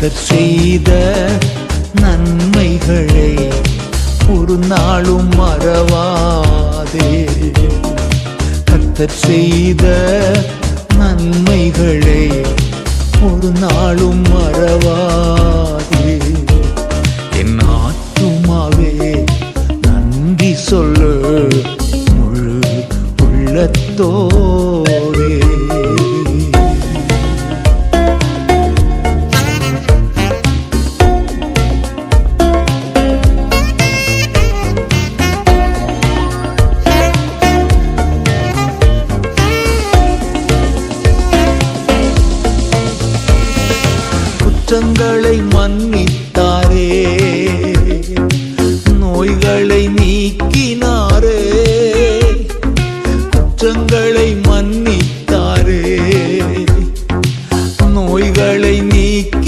கர்த்தர் செய்த நன்மைகளை ஒரு நாளும் மறவாதே. கர்த்தர் செய்த நன்மைகளை ஒரு நாளும் மறவாதே. என் ஆத்துமாவே நன்றி சொல்லு முழு உள்ளத்தோடே குற்றங்களை மன்னித்தாரே. நோய்களை நீக்கினாரே. குற்றங்களை மன்னித்தாரே. நோய்களை நீக்கி